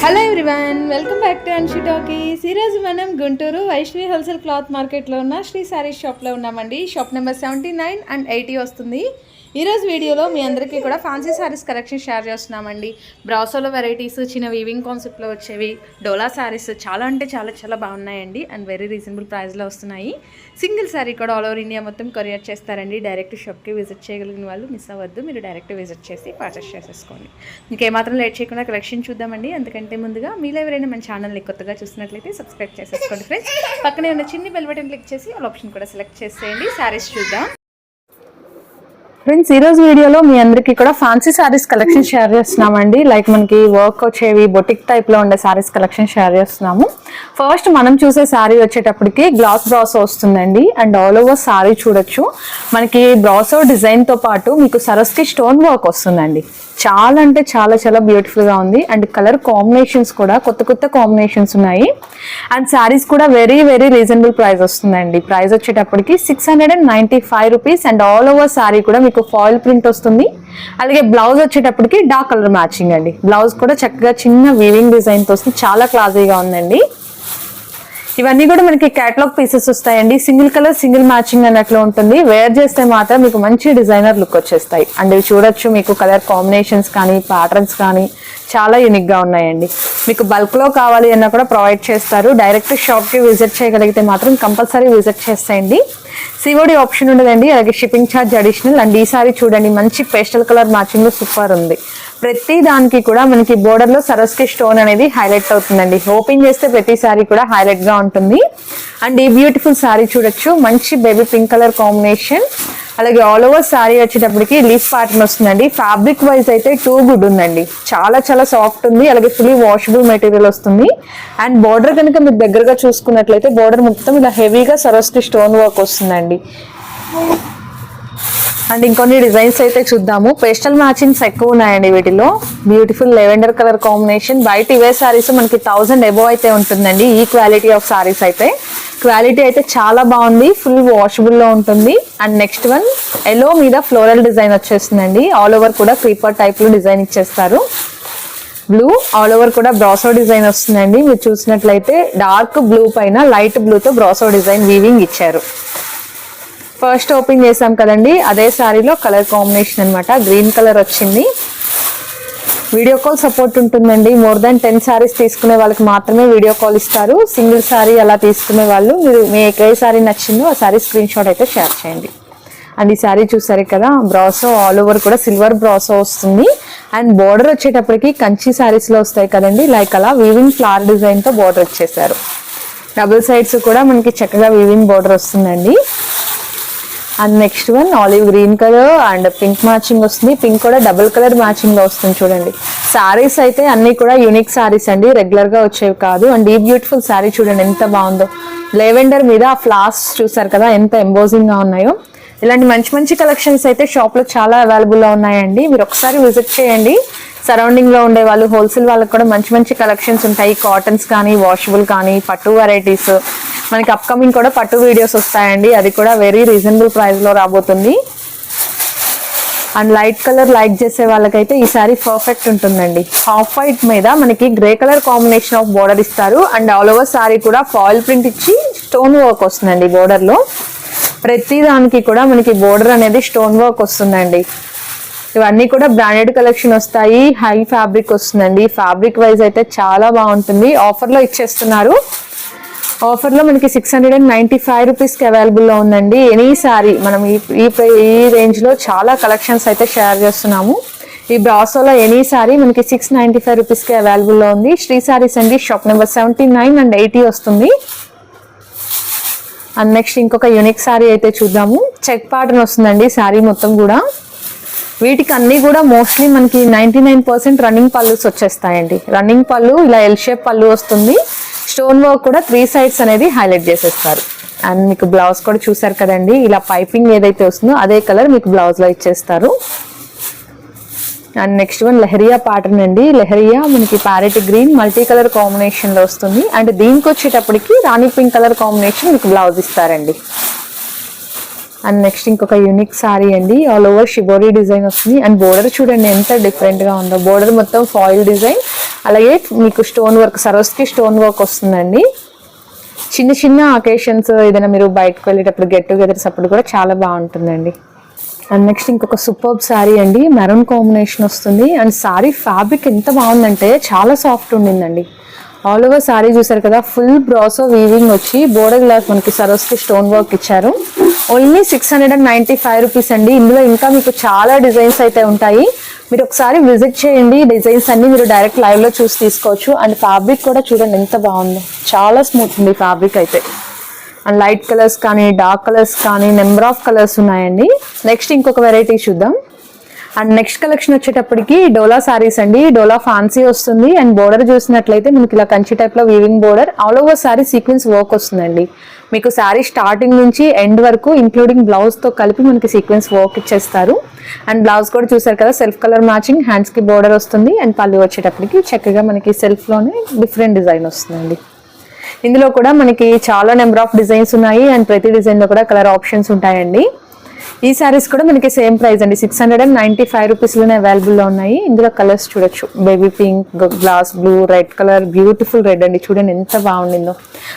Hello everyone welcome back to Anshi talkies ఈరోజు మనం Guntur Vaishnavi wholesale cloth మార్కెట్లో ఉన్న శ్రీ సారీ షాప్లో ఉన్నామండి. Shop number seventy nine and eighty వస్తుంది. ఈరోజు వీడియోలో మీ అందరికీ కూడా ఫ్యాన్సీ సారీస్ కలెక్షన్ షేర్ చేస్తున్నామండి. బ్రాసోలో వెరైటీస్ చిన్న వీవింగ్ కాన్సెప్ట్లో వచ్చేవి డోలా సారీస్ చాలా అంటే చాలా చాలా బాగున్నాయండి అండ్ వెరీ రీజనబుల్ ప్రైస్లో వస్తున్నాయి. సింగిల్ సారీ కూడా ఆల్ ఓవర్ ఇండియా మొత్తం కొరియర్ చేస్తారండి. డైరెక్ట్ షాప్కి విజిట్ చేయగలిగిన వాళ్ళు మిస్ అవ్వద్దు. మీరు డైరెక్ట్ విజిట్ చేసి పర్చేస్ చేసేసుకోండి. ఇంకేమాత్రం లేట్ చేయకుండా కలెక్షన్ చూద్దామండి. అందుకంటే ముందుగా మీలో ఎవరైనా మన ఛానల్ని కొత్తగా చూసినట్లయితే సబ్స్క్రైబ్ చేసేసుకోండి ఫ్రెండ్స్ పక్కనే ఉన్న చిన్ని బెల్ బటన్ క్లిక్ చేసి ఆల్ ఆప్షన్ కూడా సెలెక్ట్ చేసేయండి. సారీస్ చూద్దాం. ఫ్రెండ్స్ ఈ రోజు వీడియోలో మీ అందరికీ కూడా ఫ్యాన్సీ సారీస్ కలెక్షన్ షేర్ చేస్తున్నామండి. లైక్ మనకి వర్క్ వచ్చేవి బొటిక్ టైప్లో ఉండే శారీస్ కలెక్షన్ షేర్ చేస్తున్నాము. ఫస్ట్ మనం చూసే శారీ వచ్చేటప్పటికి గ్లాస్ బ్రాసో వస్తుందండి. అండ్ ఆల్ ఓవర్ శారీ చూడొచ్చు. మనకి బ్రాసో డిజైన్తో పాటు మీకు సరస్కి స్టోన్ వర్క్ వస్తుందండి. చాలా అంటే చాలా చాలా బ్యూటిఫుల్గా ఉంది. అండ్ కలర్ కాంబినేషన్స్ కూడా కొత్త కొత్త కాంబినేషన్స్ ఉన్నాయి. అండ్ సారీస్ కూడా వెరీ వెరీ రీజనబుల్ ప్రైస్ వస్తుందండి. ప్రైస్ వచ్చేటప్పటికి six hundred and ninety five rupees and all over sari కూడా మీకు ఫాయిల్ ప్రింట్ వస్తుంది. అలాగే బ్లౌజ్ వచ్చేటప్పటికి డార్క్ కలర్ మ్యాచింగ్ అండి. బ్లౌజ్ కూడా చక్కగా చిన్న వీవింగ్ డిజైన్తో వస్తుంది. చాలా క్లాజీగా ఉందండి. ఇవన్నీ కూడా మనకి క్యాటలాగ్ పీసెస్ వస్తాయండి. సింగిల్ కలర్ సింగిల్ మ్యాచింగ్ అన్నట్లు ఉంటుంది. వేర్ చేస్తే మాత్రం మీకు మంచి డిజైనర్ లుక్ వచ్చేస్తాయి. అండ్ ఇవి చూడొచ్చు మీకు కలర్ కాంబినేషన్స్ కానీ ప్యాటర్న్స్ కానీ. చాలా యూనిక్గా ఉన్నాయండి. మీకు బల్క్లో కావాలి అన్నా కూడా ప్రొవైడ్ చేస్తారు. డైరెక్ట్ షాప్కి విజిట్ చేయగలిగితే మాత్రం కంపల్సరీ విజిట్ చేసేయండి. సివోడి ఆప్షన్ ఉండదండి. అలాగే షిప్పింగ్ ఛార్జ్ అడిషనల్ అండ్ ఈసారి చూడండి మంచి పేస్టల్ కలర్ మ్యాచింగ్ సూపర్ ఉంది. ప్రతి దానికి కూడా మనకి బోర్డర్లో సరస్కి స్టోన్ అనేది హైలైట్ అవుతుందండి. ఓపెన్ చేస్తే ప్రతి సారీ కూడా హైలైట్గా ఉంటుంది. అండ్ ఈ బ్యూటిఫుల్ సారీ చూడొచ్చు. మంచి బేబీ పింక్ కలర్ కాంబినేషన్ అలాగే ఆల్ ఓవర్ శారీ వచ్చేటప్పటికి లీఫ్ ప్యాటర్న్ వస్తుందండి. ఫ్యాబ్రిక్ వైజ్ అయితే టూ గుడ్ ఉందండి. చాలా చాలా సాఫ్ట్ ఉంది. అలాగే ఫుల్లీ వాషబుల్ మెటీరియల్ వస్తుంది. అండ్ బోర్డర్ కనుక మీరు దగ్గరగా చూసుకున్నట్లయితే బార్డర్ మొత్తం ఇలా హెవీగా సరస్కి స్టోన్ వర్క్ వస్తుందండి. అండ్ ఇంకొన్ని డిజైన్స్ అయితే చూద్దాము. పేస్టల్ మ్యాచింగ్స్ ఎక్కువ ఉన్నాయండి వీటిలో. బ్యూటిఫుల్ లెవెండర్ కలర్ కాంబినేషన్ బయట ఇవే సారీస్ మనకి థౌసండ్ ఎబో అయితే ఉంటుందండి. ఈ క్వాలిటీ ఆఫ్ సారీస్ అయితే. క్వాలిటీ అయితే చాలా బాగుంది. ఫుల్ వాషబుల్లో ఉంటుంది. అండ్ నెక్స్ట్ వన్ ఎల్లో మీద ఫ్లోరల్ డిజైన్ వచ్చేస్తుందండి. ఆల్ ఓవర్ కూడా క్రీపర్ టైప్లో డిజైన్ ఇచ్చేస్తారు. బ్లూ ఆల్ ఓవర్ కూడా బ్రాసో డిజైన్ వస్తుందండి. మీరు చూసినట్లయితే డార్క్ బ్లూ పైన లైట్ బ్లూతో బ్రాసో డిజైన్ వీవింగ్ ఇచ్చారు. ఫస్ట్ ఓపెన్ చేసాం కదండి అదే శారీలో కలర్ కాంబినేషన్ అనమాట గ్రీన్ కలర్ వచ్చింది. వీడియో కాల్ సపోర్ట్ ఉంటుందండి. మోర్ దాన్ టెన్ శారీస్ తీసుకునే వాళ్ళకి మాత్రమే వీడియో కాల్ ఇస్తారు. సింగిల్ సారీ అలా తీసుకునే వాళ్ళు మీరు మీకు ఏ సారీ నచ్చిందో ఆ శారీ స్క్రీన్ షాట్ అయితే షేర్ చేయండి. అండ్ ఈ శారీ చూసారు కదా బ్రాసో ఆల్ ఓవర్ కూడా సిల్వర్ బ్రాసో వస్తుంది. అండ్ బోర్డర్ వచ్చేటప్పటికి కంచి శారీస్లో వస్తాయి కదండి లైక్ అలా వీవింగ్ ఫ్లవర్ డిజైన్తో బార్డర్ బోర్డర్ వచ్చేసారు. డబుల్ సైడ్స్ కూడా మనకి చక్కగా వీవింగ్ బార్డర్ వస్తుందండి. And next one olive green colour and pink matching వస్తుంది. పింక్ కూడా డబుల్ కలర్ మ్యాచింగ్లో వస్తుంది చూడండి. సారీస్ అయితే అన్ని కూడా యూనిక్ సారీస్ అండి. రెగ్యులర్గా వచ్చేవి కాదు. అండ్ ఈ బ్యూటిఫుల్ సారీ చూడండి ఎంత బాగుందో. లెవెండర్ మీద ఆ ఫ్లాస్ చూసారు కదా ఎంత ఎంబోజింగ్గా ఉన్నాయో. ఇలాంటి మంచి మంచి కలెక్షన్స్ అయితే షాప్లో చాలా అవైలబుల్లో ఉన్నాయండి. మీరు ఒకసారి విజిట్ చేయండి. సరౌండింగ్లో ఉండే వాళ్ళు హోల్సేల్ వాళ్ళకి కూడా మంచి మంచి కలెక్షన్స్ ఉంటాయి. కాటన్స్ కానీ వాషబుల్ కానీ పట్టు వెరైటీస్ మనకి అప్కమింగ్ కూడా పట్టు వీడియోస్ వస్తాయండి. అది కూడా వెరీ రీజనబుల్ ప్రైస్లో రాబోతుంది. అండ్ లైట్ కలర్ లైక్ చేసే వాళ్ళకైతే ఈ సారీ పర్ఫెక్ట్ ఉంటుందండి. హాఫ్ వైట్ మీద మనకి grey colour combination of border ఇస్తారు. అండ్ ఆల్ ఓవర్ సారీ కూడా ఫాయిల్ ప్రింట్ ఇచ్చి స్టోన్ వర్క్ వస్తుందండి బోర్డర్లో ప్రతిదానికి ప్రతి దానికి కూడా మనకి బోర్డర్ అనేది స్టోన్ వర్క్ వస్తుందండి. ఇవన్నీ కూడా బ్రాండెడ్ కలెక్షన్ వస్తాయి. హై ఫ్యాబ్రిక్ వస్తుందండి. ఫ్యాబ్రిక్ వైజ్ అయితే చాలా బాగుంటుంది. ఆఫర్లో ఇచ్చేస్తున్నారు. ఆఫర్లో మనకి six hundred and ninety five రూపీస్కి అవైలబుల్లో ఉందండి. ఎనీ సారీ మనం ఈ ఈ రేంజ్లో చాలా కలెక్షన్స్ అయితే షేర్ చేస్తున్నాము. ఈ బ్రాసోలో ఎనీ సారీ మనకి సిక్స్ నైన్టీ ఫైవ్ రూపీస్కి అవైలబుల్లో ఉంది. శ్రీ సారీస్ అండి shop number seventy nine and eighty వస్తుంది. అండ్ నెక్స్ట్ ఇంకొక యూనిక్ సారీ అయితే చూద్దాము. చెక్ ప్యాటర్న్ వస్తుందండి సారీ మొత్తం కూడా. వీటికి అన్నీ కూడా మోస్ట్లీ మనకి ninety nine percent running pallus వచ్చేస్తాయండి. రన్నింగ్ పళ్ళు ఇలా ఎల్ షేప్ పళ్ళు వస్తుంది. స్టోన్ వర్క్ కూడా త్రీ సైడ్స్ అనేది హైలైట్ చేసేస్తారు. అండ్ మీకు బ్లౌజ్ కూడా చూసారు కదండి ఇలా పైపింగ్ ఏదైతే వస్తుందో అదే కలర్ మీకు బ్లౌజ్లో ఇచ్చేస్తారు. And next one leheriya pattern అండి. లెహరియా మనకి ప్యారెట్ గ్రీన్ మల్టీ కలర్ కాంబినేషన్లో వస్తుంది. అండ్ దీనికి వచ్చేటప్పటికి రాణి పింక్ కలర్ కాంబినేషన్ మీకు బ్లౌజ్ ఇస్తారండి. అండ్ నెక్స్ట్ ఇంకొక యూనిక్ సారీ అండి. ఆల్ ఓవర్ షిబోరీ డిజైన్ వస్తుంది. అండ్ బోర్డర్ చూడండి ఎంత డిఫరెంట్గా ఉందో. బోర్డర్ మొత్తం ఫాయిల్ డిజైన్ అలాగే మీకు stone work Swarovski stone work వస్తుందండి. చిన్న చిన్న అకేషన్స్ ఏదైనా మీరు బయటకు వెళ్ళేటప్పుడు గెట్ టుగెదర్స్ అప్పుడు కూడా చాలా బాగుంటుందండి. అండ్ నెక్స్ట్ ఇంకొక సూపర్ సారీ అండి మెరూన్ కాంబినేషన్ వస్తుంది. అండ్ సారీ ఫ్యాబ్రిక్ ఎంత బాగుందంటే చాలా సాఫ్ట్ ఉండిందండి. ఆల్ ఓవర్ సారీ చూసారు కదా ఫుల్ బ్రాసో వీవింగ్ వచ్చి బోర్డర్ గ్లాస్ మనకి సరోస్కి స్టోన్ వర్క్ ఇచ్చారు. Only six hundred and ninety five rupees అండి. ఇందులో ఇంకా మీకు చాలా డిజైన్స్ అయితే ఉంటాయి. మీరు ఒకసారి విజిట్ చేయండి. డిజైన్స్ అన్ని మీరు డైరెక్ట్ లైవ్లో చూసి తీసుకోవచ్చు. అండ్ ఫ్యాబ్రిక్ కూడా చూడండి ఎంత బాగుందో. చాలా స్మూత్ ఉంది ఫ్యాబ్రిక్ అయితే. అండ్ లైట్ కలర్స్ కానీ డార్క్ కలర్స్ కానీ నెంబర్ ఆఫ్ కలర్స్ ఉన్నాయండి. నెక్స్ట్ ఇంకొక వెరైటీ చూద్దాం. అండ్ నెక్స్ట్ కలెక్షన్ వచ్చేటప్పటికి డోలా సారీస్ అండి. డోలా ఫ్యాన్సీ వస్తుంది. అండ్ బోర్డర్ చూసినట్లయితే మనకి ఇలా కంచి టైప్లో weaving border all over sari sequence work వస్తుందండి. మీకు సారీ స్టార్టింగ్ నుంచి ఎండ్ వరకు ఇంక్లూడింగ్ బ్లౌజ్తో కలిపి మనకి సీక్వెన్స్ వర్క్ ఇచ్చేస్తారు. అండ్ బ్లౌజ్ కూడా చూసారు కదా సెల్ఫ్ కలర్ మ్యాచింగ్ హ్యాండ్స్కి బోర్డర్ వస్తుంది. అండ్ పళ్ళు వచ్చేటప్పటికి చక్కగా మనకి సెల్ఫ్లోనే డిఫరెంట్ డిజైన్ వస్తుందండి. ఇందులో కూడా మనకి చాలా నెంబర్ ఆఫ్ డిజైన్స్ ఉన్నాయి. అండ్ ప్రతి డిజైన్లో కూడా కలర్ ఆప్షన్స్ ఉంటాయండి. ఈ సారీస్ కూడా మనకి సేమ్ ప్రైస్ అండి. Six hundred and ninety five రూపీస్లోనే అవైలబుల్లో అవైలబుల్ ఉన్నాయి. ఇందులో కలర్స్ చూడొచ్చు. Baby pink glass blue red colour beautiful red అండి. చూడండి ఎంత బాగుండిందో.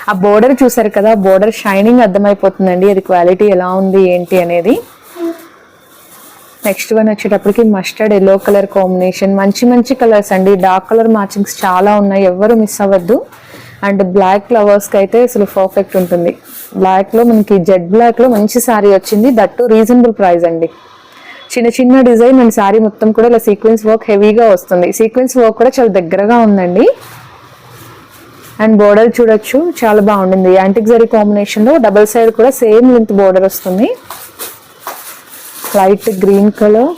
ఆ బోర్డర్ చూసారు కదా బోర్డర్ షైనింగ్ అర్థమైపోతుందండి. అది క్వాలిటీ ఎలా ఉంది ఏంటి అనేది. నెక్స్ట్ వన్ వచ్చేటప్పటికి మస్టర్డ్ ఎల్లో కలర్ కాంబినేషన్ మంచి మంచి కలర్స్ అండి. డార్క్ కలర్ మ్యాచింగ్స్ చాలా ఉన్నాయి. ఎవరు మిస్ అవ్వద్దు. అండ్ బ్లాక్ ఫ్లవర్స్కి అయితే అసలు పర్ఫెక్ట్ ఉంటుంది. బ్లాక్లో మనకి జెడ్ బ్లాక్లో మంచి శారీ వచ్చింది. దట్ రీజనబుల్ ప్రైస్ అండి. చిన్న చిన్న డిజైన్ అండ్ శారీ మొత్తం కూడా ఇలా సీక్వెన్స్ వర్క్ హెవీగా వస్తుంది. సీక్వెన్స్ వర్క్ కూడా చాలా దగ్గరగా ఉందండి. అండ్ బోర్డర్ చూడొచ్చు. చాలా బాగుండింది యాంటిక్ జరీ కాంబినేషన్లో డబల్ సైడ్ కూడా సేమ్ లెంత్ బోర్డర్ వస్తుంది. Light green colour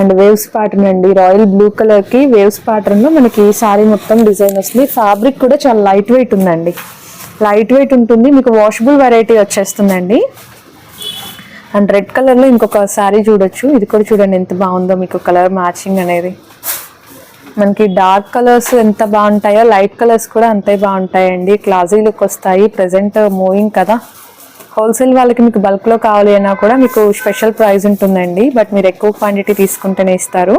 and waves pattern అండి. రాయల్ బ్లూ కలర్కి వేవ్స్ ప్యాటర్న్లో మనకి ఈ శారీ మొత్తం డిజైన్ వస్తుంది. ఫ్యాబ్రిక్ కూడా చాలా లైట్ వెయిట్ ఉందండి. లైట్ వెయిట్ ఉంటుంది. మీకు వాషబుల్ వెరైటీ వచ్చేస్తుందండి. అండ్ రెడ్ కలర్లో ఇంకొక శారీ చూడొచ్చు. ఇది కూడా చూడండి ఎంత బాగుందో మీకు కలర్ మ్యాచింగ్ అనేది. మనకి డార్క్ కలర్స్ ఎంత బాగుంటాయో లైట్ కలర్స్ కూడా అంతే బాగుంటాయండి. క్లాజీ లుక్ వస్తాయి. ప్రజెంట్ మూవింగ్ కదా. హోల్సేల్ వాళ్ళకి మీకు బల్క్లో కావాలి అయినా కూడా మీకు స్పెషల్ ప్రైస్ ఉంటుందండి. బట్ మీరు ఎక్కువ క్వాంటిటీ తీసుకుంటేనే ఇస్తారు.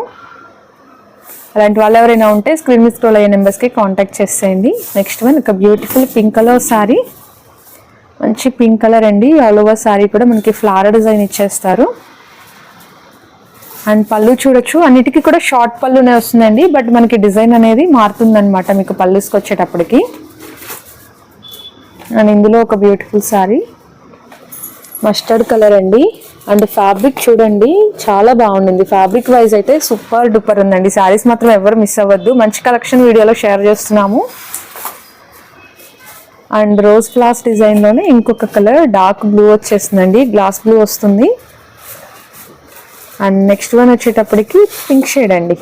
అలాంటి వాళ్ళు ఎవరైనా ఉంటే స్క్రీన్ మీద స్క్రోల్ అయ్యే నెంబర్స్కి కాంటాక్ట్ చేసేయండి. నెక్స్ట్ వన్ ఒక బ్యూటిఫుల్ పింక్ కలర్ శారీ మంచి పింక్ కలర్ అండి. ఆల్ ఓవర్ శారీ కూడా మనకి ఫ్లవర్ డిజైన్ ఇచ్చేస్తారు. అండ్ పళ్ళు చూడొచ్చు. అన్నిటికీ కూడా షార్ట్ పళ్ళునే వస్తుందండి. బట్ మనకి డిజైన్ అనేది మారుతుందనమాట మీకు పళ్ళుస్కి వచ్చేటప్పటికి అండ్ ఇందులో ఒక బ్యూటిఫుల్ శారీ మస్టర్డ్ కలర్ అండి. అండ్ ఫ్యాబ్రిక్ చూడండి చాలా బాగుండింది. ఫ్యాబ్రిక్ వైజ్ అయితే సూపర్ డూపర్ ఉందండి. శారీస్ మాత్రం ఎవరు మిస్ అవ్వద్దు. మంచి కలెక్షన్ వీడియోలో షేర్ చేస్తున్నాము. అండ్ రోజ్ ఫ్లాస్ డిజైన్లోనే ఇంకొక కలర్ డార్క్ బ్లూ వచ్చేస్తుందండి. గ్లాస్ బ్లూ వస్తుంది. అండ్ నెక్స్ట్ వన్ వచ్చేటప్పటికి పింక్ షేడ్ అండి.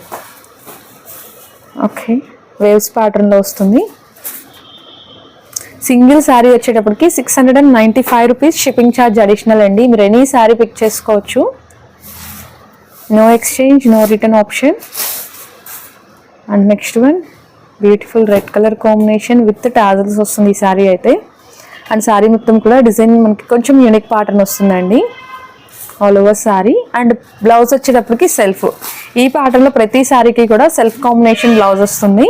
ఓకే వేవ్స్ ప్యాటర్న్లో వస్తుంది. సింగిల్ శారీ వచ్చేటప్పటికి six hundred and ninety five rupees shipping charge additional అండి. మీరు ఎనీ శారీ పిక్ చేసుకోవచ్చు. No exchange no return option and next one beautiful red colour combination with tassels వస్తుంది ఈ శారీ అయితే. అండ్ శారీ మొత్తం కూడా డిజైన్ మనకి కొంచెం యూనిక్ ప్యాటర్న్ వస్తుందండి. All over sari and blouse వచ్చేటప్పటికి సెల్ఫ్ ఈ ప్యాటర్న్లో ప్రతి శారీకి కూడా సెల్ఫ్ కాంబినేషన్ బ్లౌజ్ వస్తుంది.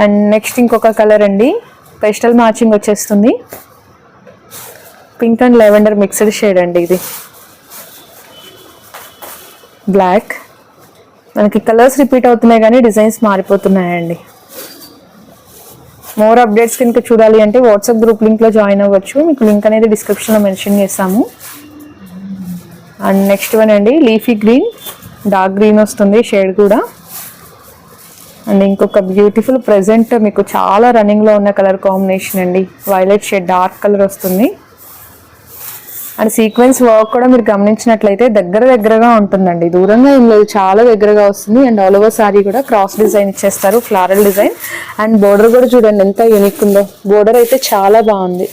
అండ్ నెక్స్ట్ ఇంకొక కలర్ అండి. పెస్టల్ మ్యాచింగ్ వచ్చేస్తుంది. Pink and lavender mixed shade అండి ఇది. బ్లాక్ మనకి కలర్స్ రిపీట్ అవుతున్నాయి కానీ డిజైన్స్ మారిపోతున్నాయండి. మోర్ అప్డేట్స్ కనుక చూడాలి అంటే వాట్సాప్ గ్రూప్ లింక్లో జాయిన్ అవ్వచ్చు. మీకు లింక్ అనేది డిస్క్రిప్షన్లో మెన్షన్ చేస్తాము. అండ్ నెక్స్ట్ వన్ అండి లీఫీ గ్రీన్ డార్క్ గ్రీన్ వస్తుంది షేడ్ కూడా. అండ్ ఇంకొక బ్యూటిఫుల్ ప్రెజెంట్ మీకు చాలా రన్నింగ్లో ఉన్న కలర్ కాంబినేషన్ అండి. వైలెట్ షేడ్ డార్క్ కలర్ వస్తుంది. అండ్ సీక్వెన్స్ వర్క్ కూడా మీరు గమనించినట్లయితే దగ్గర దగ్గరగా ఉంటుందండి. దూరంగా ఏం లేదు చాలా దగ్గరగా వస్తుంది. అండ్ ఆల్ ఓవర్ సారీ కూడా క్రాస్ డిజైన్ ఇచ్చేస్తారు ఫ్లారల్ డిజైన్ అండ్ బోర్డర్ కూడా చూడండి ఎంత యూనిక్ ఉందో. బోర్డర్ అయితే చాలా బాగుంది.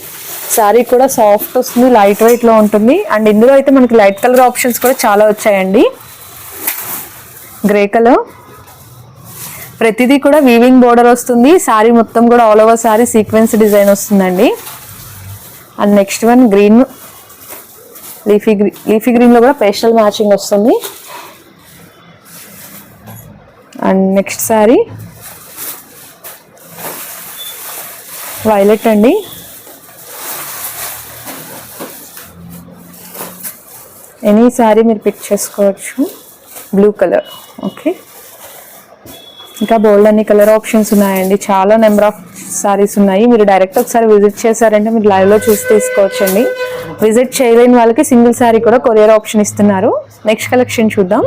సారీ కూడా సాఫ్ట్ వస్తుంది లైట్ వెయిట్లో ఉంటుంది. అండ్ ఇందులో అయితే మనకి లైట్ కలర్ ఆప్షన్స్ కూడా చాలా వచ్చాయండి. గ్రే కలర్ ప్రతిదీ కూడా వీవింగ్ బోర్డర్ వస్తుంది. శారీ మొత్తం కూడా all over sari sequence design వస్తుందండి. And next one green leafy green leafy గ్రీన్లో కూడా పేస్టల్ మ్యాచింగ్ వస్తుంది. అండ్ నెక్స్ట్ శారీ వైలెట్ అండి. ఎనీ శారీ మీరు పిక్ చేసుకోవచ్చు. బ్లూ కలర్ ఓకే ఇంకా బోల్డ్ అన్ని కలర్ ఆప్షన్స్ ఉన్నాయండి. చాలా నెంబర్ ఆఫ్ సారీస్ ఉన్నాయి. మీరు డైరెక్ట్ ఒకసారి విజిట్ చేశారంటే మీరు లైవ్లో చూసి తీసుకోవచ్చండి. విజిట్ చేయలేని వాళ్ళకి సింగిల్ శారీ కూడా కొరియర్ ఆప్షన్ ఇస్తున్నారు. నెక్స్ట్ కలెక్షన్ చూద్దాం.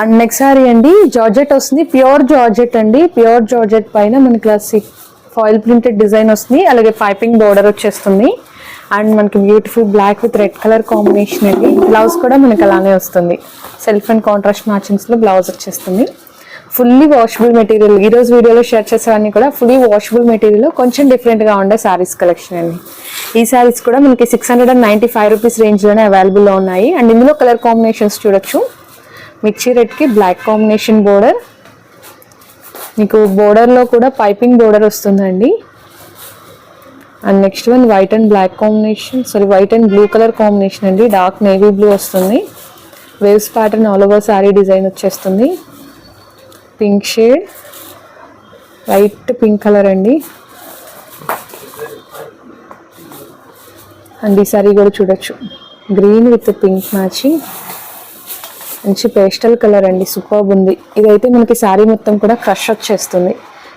అండ్ నెక్స్ట్ సారీ అండి జార్జెట్ వస్తుంది. ప్యూర్ జార్జెట్ అండి. ప్యూర్ జార్జెట్ పైన మనకి క్లాసిక్ ఫాయిల్ ప్రింటెడ్ డిజైన్ వస్తుంది. అలాగే పైపింగ్ బోర్డర్ వచ్చేస్తుంది. అండ్ మనకి beautiful black with red colour combination అండి. బ్లౌజ్ కూడా మనకి అలానే వస్తుంది. సెల్ఫ్ అండ్ కాంట్రాస్ట్ మ్యాచింగ్స్లో బ్లౌజ్ వచ్చేస్తుంది. ఫుల్లీ వాషబుల్ మెటీరియల్ ఈరోజు వీడియోలో షేర్ చేసేవన్నీ కూడా ఫుల్లీ వాషబుల్ మెటీరియల్ కొంచెం డిఫరెంట్గా ఉండే శారీస్ కలెక్షన్ అండి. ఈ శారీస్ కూడా మనకి six hundred and ninety five rupees రేంజ్లోనే అవైలబుల్లో ఉన్నాయి. అండ్ ఇందులో కలర్ కాంబినేషన్స్ చూడొచ్చు. మిర్చి రెడ్కి బ్లాక్ కాంబినేషన్ బోర్డర్ మీకు బోర్డర్లో కూడా పైపింగ్ బోర్డర్ వస్తుందండి. And next one white and black combination sari white and blue colour combination అండి. డార్క్ నేవీ బ్లూ వస్తుంది. Waves pattern all over sari design వచ్చేస్తుంది. Pink shade. White pink colour అండి. And ఈ సారీ కూడా చూడొచ్చు. గ్రీన్ విత్ పింక్ మ్యాచింగ్ మంచి pastel colour అండి superb ఉంది. ఇదైతే మనకి శారీ మొత్తం కూడా క్రష్ వచ్చేస్తుంది.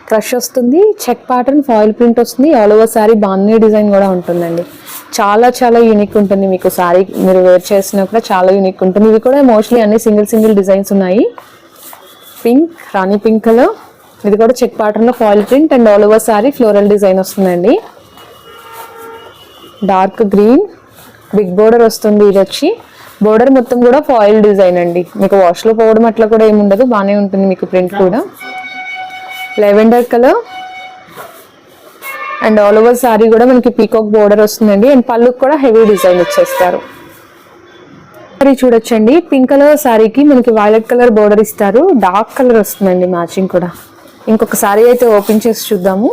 క్రష్ వస్తుంది చెక్ ప్యాటర్న్ ఫాయిల్ ప్రింట్ వస్తుంది ఆల్ ఓవర్ శారీ బాగుంది డిజైన్ కూడా ఉంటుందండి. చాలా చాలా యూనిక్ ఉంటుంది మీకు శారీ మీరు వేర్ చేసినా కూడా చాలా యూనిక్ ఉంటుంది. ఇవి కూడా మోస్ట్లీ అన్ని సింగిల్ సింగిల్ డిజైన్స్ ఉన్నాయి. Pink rani pink colour. ఇది కూడా చెక్ ప్యాటర్న్లో foil print and all over sari floral design వస్తుందండి. డార్క్ గ్రీన్ బిగ్ బోర్డర్ వస్తుంది ఇది వచ్చి బోర్డర్ మొత్తం కూడా ఫాయిల్ డిజైన్ అండి. మీకు వాష్లో పోవడం అట్లా కూడా ఏమి ఉండదు బాగానే ఉంటుంది మీకు ప్రింట్ కూడా. Lavender colour. And all over sari కూడా మనకి పీకాక్ బోర్డర్ వస్తుందండి. అండ్ పళ్ళుకు కూడా హెవీ డిజైన్ ఇచ్చేస్తారు సారీ చూడొచ్చండి. పింక్ కలర్ సారీకి మనకి వైలెట్ కలర్ బోర్డర్ ఇస్తారు. డార్క్ కలర్ వస్తుందండి మ్యాచింగ్ కూడా. ఇంకొక సారీ అయితే ఓపెన్ చేసి చూద్దాము.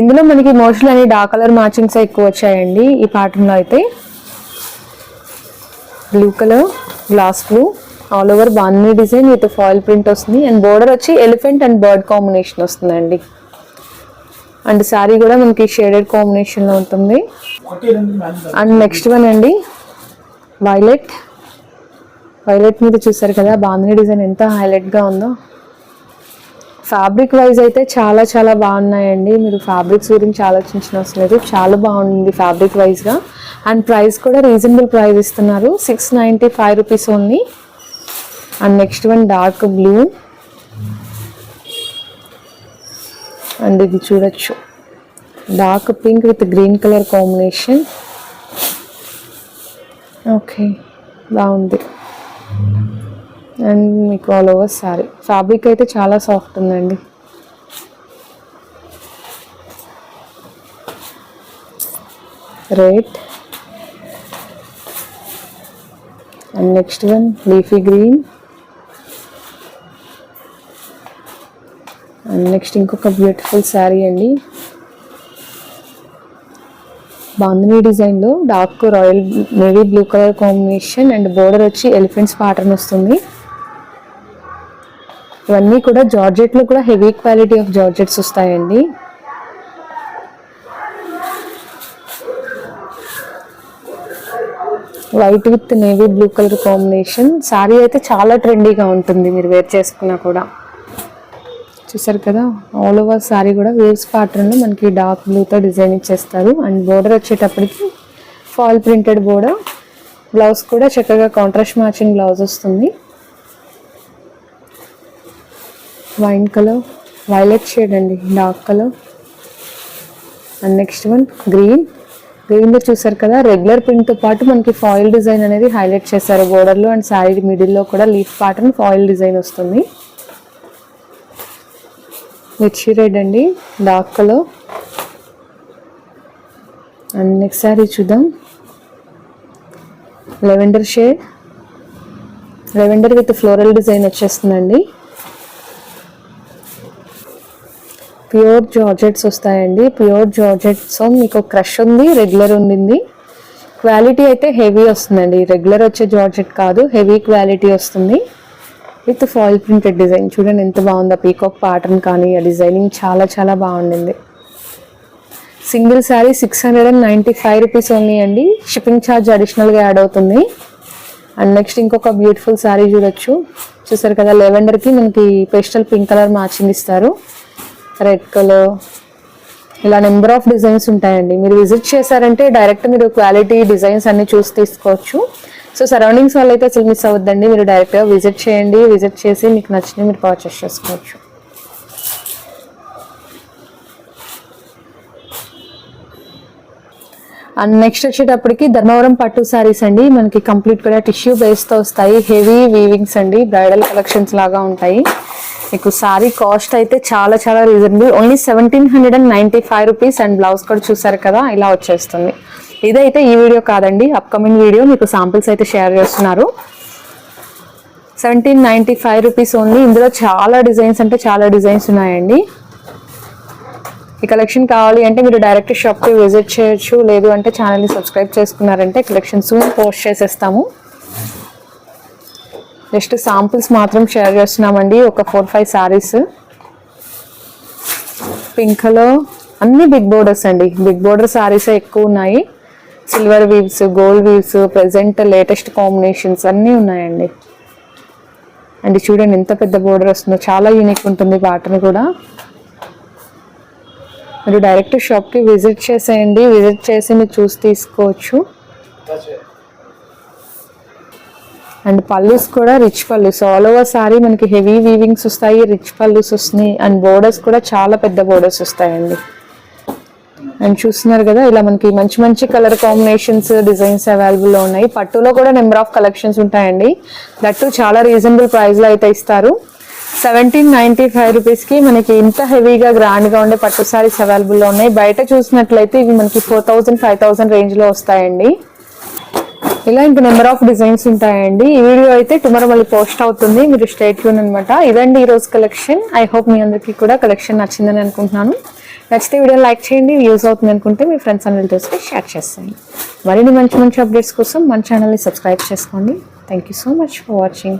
ఇందులో మనకి మోస్ట్లీ అన్ని డార్క్ కలర్ మ్యాచింగ్స్ ఎక్కువ వచ్చాయండి ఈ pattern లో అయితే. Blue colour glass blue all over bandhani design with foil print వస్తుంది. అండ్ బోర్డర్ వచ్చి ఎలిఫెంట్ అండ్ బర్డ్ కాంబినేషన్ వస్తుందండి. అండ్ శారీ కూడా మనకి షేడెడ్ కాంబినేషన్లో ఉంటుంది. అండ్ నెక్స్ట్ వన్ అండి. వైలెట్ వైలెట్ మీద చూసారు కదా బాందిని డిజైన్ ఎంత హైలైట్గా ఉందో. ఫ్యాబ్రిక్ వైజ్ అయితే చాలా చాలా బాగున్నాయండి. మీరు ఫ్యాబ్రిక్స్ గురించి ఆలోచించిన అవసరం లేదు. చాలా బాగుంది ఫ్యాబ్రిక్ వైజ్గా అండ్ ప్రైస్ కూడా రీజనబుల్ ప్రైస్ ఇస్తున్నారు. Six ninety five rupees only and next one dark blue and ఇది చూడొచ్చు. Dark pink with green colour combination okay బాగుంది. అండ్ మీకు ఆల్ ఓవర్ సారీ ఫ్యాబ్రిక్ అయితే చాలా సాఫ్ట్ ఉందండి. Red and next one leafy green and next ఇంకొక beautiful sari అండి. బాంధనీ డిజైన్లో. Dark royal navy blue colour combination and border వచ్చి ఎలిఫెంట్స్ ప్యాటర్న్ వస్తుంది. ఇవన్నీ కూడా జార్జెట్లో కూడా హెవీ క్వాలిటీ ఆఫ్ జార్జెట్స్ వస్తాయండి. White with navy blue colour combination sari అయితే చాలా ట్రెండీగా ఉంటుంది మీరు వేర్ చేసుకున్నా కూడా. చూసారు కదా? ఆల్ ఓవర్ శారీ కూడా వేవ్స్ ప్యాటర్న్లో మనకి డార్క్ బ్లూతో డిజైన్ ఇచ్చేస్తారు. అండ్ బోర్డర్ వచ్చేటప్పటికి ఫాల్ ప్రింటెడ్ బోర్డర్ బ్లౌజ్ కూడా చక్కగా కాంట్రాస్ట్ మ్యాచింగ్ బ్లౌజ్ వస్తుంది. వైన్ కలర్ వైలెట్ షేడ్ అండి dark colour and next one green గ్రీన్లో చూసారు కదా? రెగ్యులర్ ప్రింట్తో పాటు మనకి ఫాయిల్ డిజైన్ అనేది హైలైట్ చేశారు. బోర్డర్లో అండ్ శారీ మిడిల్లో కూడా లీఫ్ ప్యాటర్న్ ఫాయిల్ డిజైన్ వస్తుంది. మిర్చి రెడ్ అండి dark colour and next sari చూద్దాం. Lavender shade lavender with floral design వచ్చేస్తుందండి. ప్యూర్ జార్జెట్స్ వస్తాయండి. ప్యూర్ జార్జెట్స్ మీకు క్రష్ ఉంది రెగ్యులర్ ఉండింది. క్వాలిటీ అయితే హెవీ వస్తుందండి. రెగ్యులర్ వచ్చే జార్జెట్ కాదు హెవీ క్వాలిటీ వస్తుంది. With foil printed design. చూడండి ఎంత బాగుందో. పీకాక్ ప్యాటర్న్ కానీ ఆ డిజైనింగ్ చాలా చాలా బాగుండింది. Single sari six hundred and ninety five rupees only అండి షిప్పింగ్ ఛార్జ్ అడిషనల్గా యాడ్ అవుతుంది. అండ్ నెక్స్ట్ ఇంకొక బ్యూటిఫుల్ శారీ చూడొచ్చు. చూసారు కదా లెవెండర్కి మనకి పేస్టల్ పింక్ కలర్ మ్యాచింగ్ ఇస్తారు. రెడ్ కలర్ ఇలా నెంబర్ ఆఫ్ డిజైన్స్ ఉంటాయండి. మీరు విజిట్ చేశారంటే డైరెక్ట్ మీరు క్వాలిటీ డిజైన్స్ అన్ని చూసి తీసుకోవచ్చు. సో సరౌండింగ్స్ వల్ల అయితే అసలు మిస్ అవ్వద్దండి. మీరు డైరెక్ట్గా విజిట్ చేయండి. విజిట్ చేసి మీకు నచ్చినవి మీరు పర్చేస్ చేసుకోవచ్చు. అండ్ నెక్స్ట్ వచ్చేటప్పటికి ధర్మవరం పట్టు శారీస్ అండి. మనకి కంప్లీట్ కూడా టిష్యూ బేస్తో వస్తాయి. హెవీ వీవింగ్స్ అండి. బ్రైడల్ కలెక్షన్స్ లాగా ఉంటాయి. మీకు శారీ కాస్ట్ అయితే చాలా చాలా reasonable only seventeen hundred and ninety five rupees and blouse కూడా చూసారు కదా ఇలా వచ్చేస్తుంది. ఇదైతే ఈ వీడియో కాదండి అప్కమింగ్ వీడియో మీకు శాంపిల్స్ అయితే షేర్ చేస్తున్నారు. Seventeen ninety five rupees only ఇందులో చాలా డిజైన్స్ అంటే చాలా డిజైన్స్ ఉన్నాయండి. ఈ కలెక్షన్ కావాలి అంటే మీరు డైరెక్ట్ షాప్కి విజిట్ చేయొచ్చు. లేదు అంటే ఛానల్ని సబ్స్క్రైబ్ చేసుకున్నారంటే కలెక్షన్స్ పోస్ట్ చేసేస్తాము. జస్ట్ శాంపిల్స్ మాత్రం షేర్ చేస్తున్నామండి. ఒక ఫోర్ ఫైవ్ శారీస్ పింక్లో అన్ని బిగ్ బోర్డర్స్ అండి. బిగ్ బోర్డర్ శారీసే ఎక్కువ ఉన్నాయి. Silver weaves gold weaves present latest combinations అన్నీ ఉన్నాయండి. అండ్ చూడండి ఎంత పెద్ద బోర్డర్ వస్తుందో చాలా యూనిక్ ఉంటుంది ప్యాటర్న్ కూడా. మీరు డైరెక్ట్ షాప్కి విజిట్ చేసేయండి విజిట్ చేసి మీరు చూసి తీసుకోవచ్చు. అండ్ పల్లూస్ కూడా rich pallus all over sari మనకి హెవీ వీవింగ్స్ వస్తాయి రిచ్ పల్లూస్ వస్తున్నాయి అండ్ బోర్డర్స్ కూడా చాలా పెద్ద బోర్డర్స్ వస్తాయండి. అండ్ చూస్తున్నారు కదా ఇలా మనకి మంచి మంచి కలర్ కాంబినేషన్స్ డిజైన్స్ అవైలబుల్లో ఉన్నాయి. పట్టులో కూడా నెంబర్ ఆఫ్ కలెక్షన్స్ ఉంటాయండి. దట్టు చాలా రీజనబుల్ ప్రైస్లో అయితే ఇస్తారు. సెవెంటీన్ నైన్టీ ఫైవ్ రూపీస్కి మనకి ఇంత హెవీగా గ్రాండ్గా ఉండే పట్టు సారీస్ అవైలబుల్లో ఉన్నాయి. బయట చూసినట్లయితే ఇవి మనకి ఫోర్ థౌజండ్ ఫైవ్ థౌజండ్ రేంజ్లో వస్తాయండి. ఇలా ఇంకా నెంబర్ ఆఫ్ డిజైన్స్ ఉంటాయండి. ఈ వీడియో అయితే టుమారో మళ్ళీ పోస్ట్ అవుతుంది. మీరు స్టేట్ ట్యూన్ అనమాట ఇదండి ఈరోజు కలెక్షన్ ఐ హోప్ మీ అందరికీ కూడా కలెక్షన్ నచ్చిందని అనుకుంటున్నాను. నచ్చితే వీడియో లైక్ చేయండి యూజ్ అవుతుంది అనుకుంటే మీ ఫ్రెండ్స్ అండ్ రిలేటివ్స్కి షేర్ చేస్తాను మరిన్ని మంచి మంచి అప్డేట్స్ కోసం మన ఛానల్ని సబ్స్క్రైబ్ చేసుకోండి. Thank you so much for watching